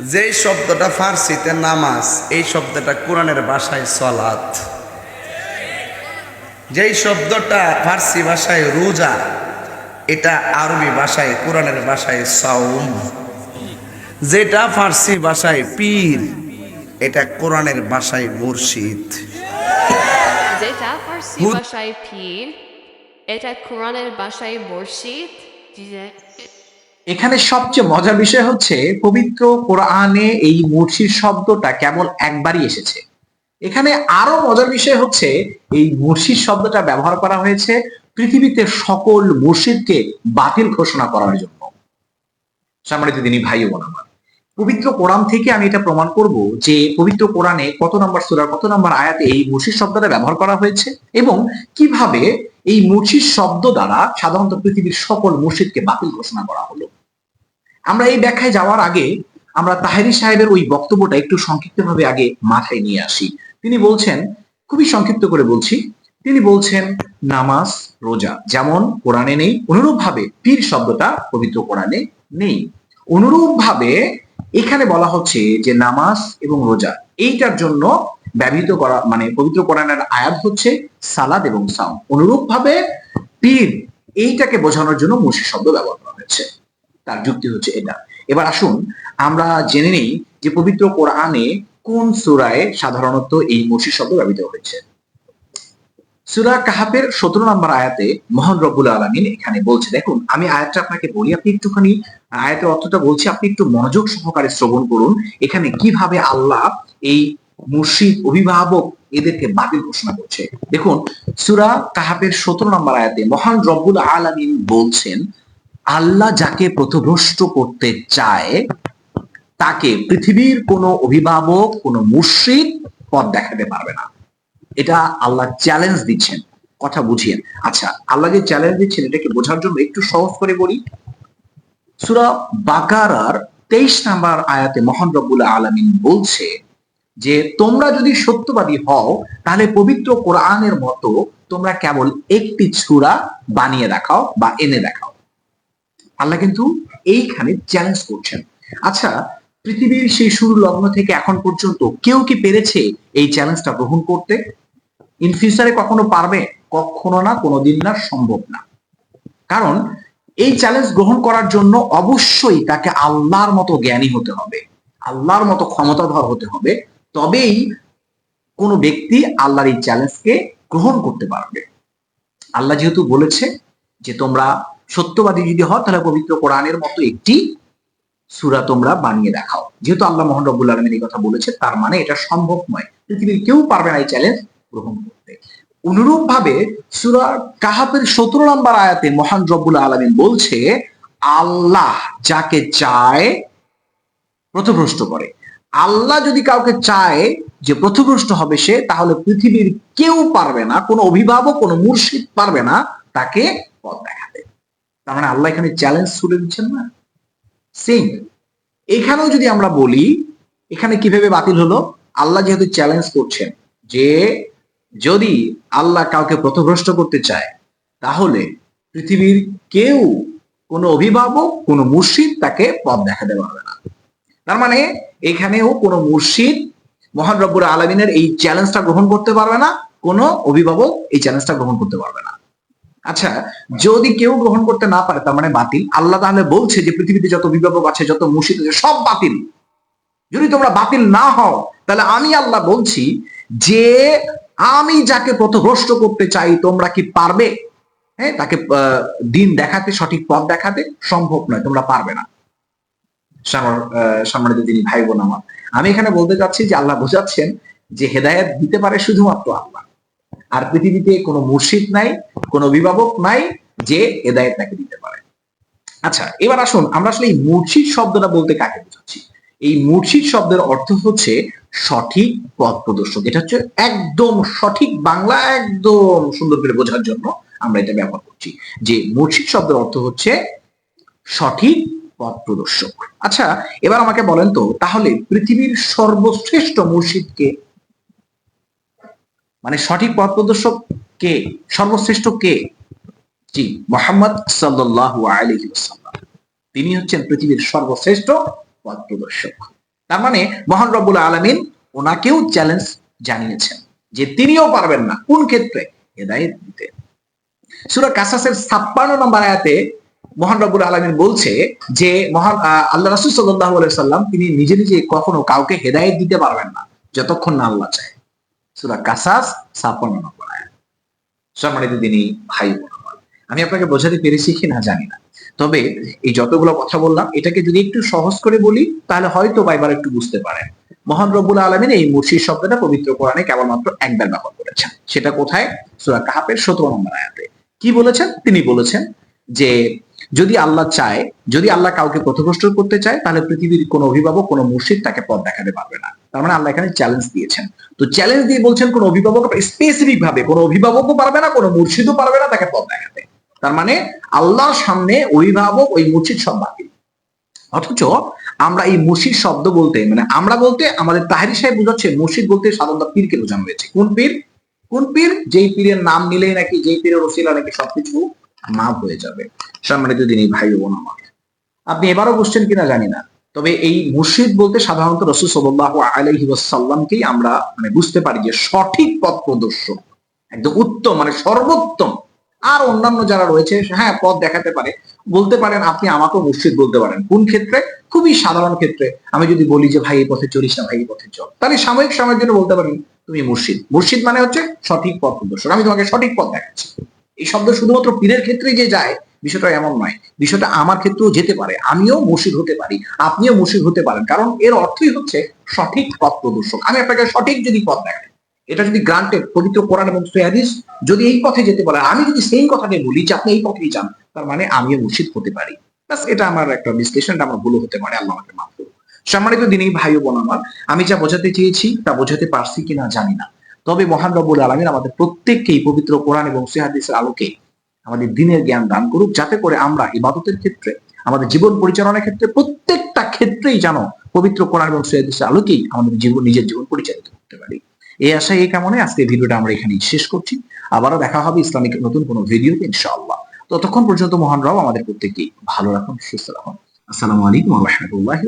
যেই শব্দটা ফার্সিতে নামাজ এই শব্দটা কোরআনের ভাষায় সলাৎ যেই শব্দটা ফার্সি ভাষায় রোজা এটা আরবি ভাষায় কোরআনের ভাষায় সাউম যেটা ফার্সি ভাষায় পীর এটা কোরআনের ভাষায় মুর্শিদ। যেটা ফার্সি ভাষায় পীর এটা কোরআনের ভাষায় মুর্শিদ। এখানে সবচেয়ে মজার বিষয় হচ্ছে পবিত্র কোরআনে এই মুর্শিদ শব্দটা কেবল একবারই এসেছে। এখানে আরও মজার বিষয় হচ্ছে এই মুর্শিদ শব্দটা ব্যবহার করা হয়েছে পৃথিবীতে সকল মুর্শিদকে বাতিল ঘোষণা করার জন্য। সম্মানিত তিনি ভাই বোন আমার, পবিত্র কোরআন থেকে আমি এটা প্রমাণ করব যে পবিত্র কোরআনে কত নম্বর সূরার কত নম্বর আয়াতে এই মুর্শিদ শব্দটা ব্যবহার করা হয়েছে এবং কীভাবে এই মুর্শিদ শব্দ দ্বারা সাধারণত পৃথিবীর সকল মুর্শিদকে বাতিল ঘোষণা করা হলো। আমরা এই ব্যাখ্যায় যাওয়ার আগে আমরা তাহেরি সাহেবের ওই বক্তব্যটা একটু সংক্ষিপ্তভাবে আগে মাথায় নিয়ে আসি। তিনি বলছেন, খুবই সংক্ষিপ্ত করে বলছি, তিনি বলছেন, নামাজ, রোজা, যেমন কোরআনে নেই অনুরূপ ভাবে পীর শব্দটা পবিত্র কোরআনে নেই। অনুরূপ ভাবে এখানে বলা হচ্ছে যে নামাজ এবং রোজা, এইটার জন্য ব্যবহৃত করা মানে পবিত্র কোরআনের আয়াত হচ্ছে সালাদ এবং সাম অনুরূপ ভাবে পীর, এইটাকে বোঝানোর জন্য মুর্শিদ শব্দ ব্যবহার করা হয়েছে। তার যুক্তি হচ্ছে এটা। এবার আসুন, আমরা জেনে নেই যে পবিত্র কোরআনে কোন সূরায় সাধারণত এই মুর্শিদ শব্দ ব্যবহৃত হয়েছে। সূরা কাহাফের সতেরো নম্বর আয়াতে মহান রব্বুল আলমিন এখানে বলছে, দেখুন, আমি আয়াতটা আপনাকে বলি, আপনি একটুখানি আয়াতের অর্থটা বলছি, আপনি একটু মনোযোগ সহকারে শ্রবণ করুন, এখানে কীভাবে আল্লাহ এই মুর্শিদ অভিভাবক এদেরকে বাতিল ঘোষণা করছে। দেখুন, সুরা কাহাফের সতেরো নম্বর আয়াতে মহান রব্বুল আলমিন বলছেন আল্লাহ যাকে পথভ্রষ্ট করতে চায়, তাকে পৃথিবীর কোনো অভিভাবক, কোনো মুর্শিদ পথ দেখাতে পারবে না। এটা আল্লাহ চ্যালেঞ্জ দিচ্ছেন। কথা বুঝিয়ে। আচ্ছা আল্লাহ যে চ্যালেঞ্জ দিচ্ছেন, এটাকে বোঝার জন্য একটু সহজ করে বলি। সুরা বাকারার তেইশ নাম্বার আয়াতে মহান রব্বুল আলমিন বলছে যে, তোমরা যদি সত্যবাদী হও, তাহলে পবিত্র কোরআনের মতো তোমরা কেবল একটি ছুরা বানিয়ে দেখাও বা এনে দেখাও। আল্লাহ কিন্তু এইখানে চ্যালেঞ্জ করছেন। আচ্ছা পৃথিবীর সেই শুরু লগ্ন থেকে এখন পর্যন্ত কেউ কি পেরেছে এই চ্যালেঞ্জটা গ্রহণ করতে? ইন ফিউচারে কখনো পারবে? কখনো না, কোনোদিন না, সম্ভব না। কারণ এই চ্যালেঞ্জ গ্রহণ করার জন্য অবশ্যই তাকে আল্লাহর মতো জ্ঞানী হতে হবে। আল্লাহর মতো ক্ষমতাধর হতে হবে। তবেই কোনো ব্যক্তি আল্লাহর এই চ্যালেঞ্জকে গ্রহণ করতে পারবে। আল্লাহ যেহেতু বলেছে যে তোমরা সত্যবাদী যদি হও, তাহলে পবিত্র কোরআনের মতো একটি সুরা তোমরা বানিয়ে দেখাও। যেহেতু আল্লাহ মোহান রব্বুল আলমিন এই কথা বলেছে তার মানে এটা সম্ভব নয়। পৃথিবীর কেউ পারবে না এই চ্যালেঞ্জ গ্রহণ করতে। অনুরূপ ভাবে সুরা কাহাপের সতেরো নম্বর আয়াতে মহান রব্বুল আলমিন বলছে, আল্লাহ যাকে চায় প্রথভ্রষ্ট করে। আল্লাহ যদি কাউকে চায় যে প্রথভ্রষ্ট হবে সে, তাহলে পৃথিবীর কেউ পারবে না, কোনো অভিভাবক, কোনো মুর্শিদ পারবে না তাকে পথ তার মানে আল্লাহ এখানে চ্যালেঞ্জ ছুড়ে দিচ্ছেন না? সেম এখানেও যদি আমরা বলি, এখানে কীভাবে বাতিল হলো? আল্লাহ যেহেতু চ্যালেঞ্জ করছেন যে যদি আল্লাহ কাউকে পথভ্রষ্ট করতে চায়, তাহলে পৃথিবীর কেউ কোনো অভিভাবক, কোনো মুর্শিদ তাকে পথ দেখাতে পারবে না। তার মানে এখানেও কোনো মুর্শিদ মহান রব্বুর আলমিনের এই চ্যালেঞ্জটা গ্রহণ করতে পারবে না, কোনো অভিভাবক এই চ্যালেঞ্জটা গ্রহণ করতে পারবে না। আচ্ছা যদি কেউ গ্রহণ করতে না পারে, তার মানে বাতিল। আল্লাহ তাহলে বলছে যে পৃথিবীতে যত অভিভাবক আছে, যত মুর্শিদ আছে, সব বাতিল। যদি তোমরা বাতিল না হও, তাহলে আমি আল্লাহ বলছি যে আমি যাকে পথভ্রষ্ট করতে চাই, তোমরা কি পারবে? হ্যাঁ তাকে দিন দেখাতে, সঠিক পথ দেখাতে সম্ভব নয়, তোমরা পারবে না। সম্মানিত তিনি ভাই বোন আমার। আমি এখানে বলতে চাচ্ছি যে আল্লাহ বোঝাচ্ছেন যে হেদায়েত দিতে পারে শুধুমাত্র আল্লাহ। আর পৃথিবীতে কোনো মুর্শিদ নাই, কোনো অভিভাবক নাই যে হেদায়েত তাকে দিতে পারে। আচ্ছা এবার আসুন আমরা আসলে এই মুর্শিদ শব্দটা বলতে কাকে বোঝাচ্ছি? এই মুর্শিদ শব্দের অর্থ হচ্ছে সঠিক পথ প্রদর্শক। এটা হচ্ছে একদম সঠিক বাংলা, একদম সুন্দর করে বোঝার জন্য আমরা এটা ব্যবহার করছি। যে মুর্শিদ শব্দের অর্থ হচ্ছে সঠিক পথ প্রদর্শক। আচ্ছা এবার আমাকে বলেন তো, তাহলে পৃথিবীর সর্বশ্রেষ্ঠ মুর্শিদকে মানে সঠিক পথ প্রদর্শক কে? সর্বশ্রেষ্ঠ কে? জি, মোহাম্মদ আলাইহি তিনি হচ্ছেন পৃথিবীর সর্বশ্রেষ্ঠ পথ প্রদর্শক। তার মানে মহান রব্বুল আলমিন ওনাকেও চ্যালেঞ্জ জানিয়েছেন যে তিনিও পারবেন না। কোন ক্ষেত্রে? হেদায়েত দিতে। সুরা কাসাসের ছাপ্পান্ন নম্বর আয়াতে মহান রব্বুল আলমিন বলছে যে, মহান আল্লাহ রাসুল সাল্লাহ সাল্লাম তিনি নিজে নিজে কখনো কাউকে হেদায়েত দিতে পারবেন না, যতক্ষণ না আল্লাহ চায়। সুরা কাসাস ছাপ্পান্ন সম্মানিত তিনি ভাই আমি আপনাকে বোঝাতে পেরেছি কি না জানি না। তবে এই যতগুলো কথা বললাম, এটাকে যদি একটু সহজ করে বলি, তাহলে হয়তো বা এবার একটু বুঝতে পারেন। মহান রব্বুল আলমিন এই মুর্শিদ শব্দটা পবিত্র কোরআনে কেবলমাত্র একবার ব্যবহার করেছেন। সেটা কোথায়? সুরা কাহাপের সতেরো নম্বর আয়াতে। কি বলেছেন? তিনি বলেছেন যে যদি আল্লাহ চায়, যদি আল্লাহ কাউকে পথভ্রষ্ট করতে চায়, তাহলে পৃথিবীর কোনো অভিভাবক, কোনো মুর্শিদ তাকে পথ দেখাতে পারবে না। তার মানে আল্লাহ এখানে চ্যালেঞ্জ দিয়েছেন। তো চ্যালেঞ্জ দিয়ে বলছেন কোনো অভিভাবক স্পেসিফিক ভাবে কোনো অভিভাবকও পারবে না, কোনো মুর্শিদও পারবে না তাকে পথ দেখাতে। তার মানে আল্লাহর সামনে অভিভাবক ওই মুর্শিদ সব বাতিল অথচ আমরা এই মুর্শিদ শব্দ বলতে মানে আমরা বলতে, আমাদের তাহারি সাহেব বুঝাচ্ছে, মুর্শিদ বলতে সাধারণত পীরকে বোঝানো হয়েছে। কোন পীর? কোন পীর? যেই পীরের নাম নিলেই নাকি, যেই পীরের ওসিলা নাকি সবকিছু মাপ হয়ে যাবে। সম্মানিত দিনী ভাই বোন আমার আপনি এবারও বুঝছেন কিনা জানি না। তবে এই মুর্শিদ বলতে সাধারণত রসুল সাল্লাহ আলাইহি ওয়াসাল্লামকেই আমরা মানে বুঝতে পারি যে সঠিক পথ প্রদর্শক, একদম উত্তম মানে সর্বোত্তম। আর অন্যান্য যারা রয়েছে হ্যাঁ পথ দেখাতে পারে। বলতে পারেন, আপনি আমাকেও মুর্শিদ বলতে পারেন। কোন ক্ষেত্রে? খুবই সাধারণ ক্ষেত্রে। আমি যদি বলি যে, ভাই, এই পথে চলিস না, ভাই, এই পথে চল। তাহলে সাময়িক সময়ের জন্য বলতে পারেন, তুমি মুর্শিদ। মুর্শিদ মানে হচ্ছে সঠিক পথ প্রদর্শক। আমি তোমাকে সঠিক পথ দেখাচ্ছি। এই শব্দ শুধুমাত্র পীরের ক্ষেত্রে যে যায় বিষয়টা এমন নয়। বিষয়টা আমার ক্ষেত্রেও যেতে পারে, আমিও মুর্শিদ হতে পারি, আপনিও মুর্শিদ হতে পারেন, কারণ এর অর্থই হচ্ছে সঠিক পথ প্রদর্শক। আমি আপনাকে সঠিক যদি পথ দেখাই, এটা যদি গ্রান্টেড, পবিত্র কোরআন এবং হাদিস, যদি এই পথে যেতে পারে আমি যদি সেই কথাকে বলি যে আপনি এই পথেই যান, তার মানে আমিও মুর্শিদ হতে পারি। ব্যাস, এটা আমার একটা বিশ্লেষণটা আমার ভুল হতে পারে, আল্লাহ আমাকে মাফ করুন সম্মানিত দিনই ভাই বোন আমার, আমি যা বোঝাতে চেয়েছি, তা বোঝাতে পারছি কিনা জানি না। তবে মহান রব্বুল আলমিন আমাদের প্রত্যেককেই পবিত্র কোরআন এবং সিহাদিসের আলোকে আমাদের দিনের জ্ঞান দান করুক, যাতে করে আমরা ইবাদতের ক্ষেত্রে, আমাদের জীবন পরিচালনার ক্ষেত্রে প্রত্যেকটা ক্ষেত্রেই যেন পবিত্র কোরআন এবং সিহাদিসের আলোকেই আমাদের জীবন, নিজের জীবন পরিচালিত করতে পারি। এই আশায়, এই কামনে আজকে ভিডিওটা আমরা এখানেই শেষ করছি। আবারও দেখা হবে ইসলামিক নতুন কোনো ভিডিওতে, ইনশাআল্লাহ। ততক্ষণ পর্যন্ত মহান রব আমাদের প্রত্যেককেই ভালো রাখুন, সুস্থ রাখুন। আসসালামু আলাইকুম রহমতুল্লাহ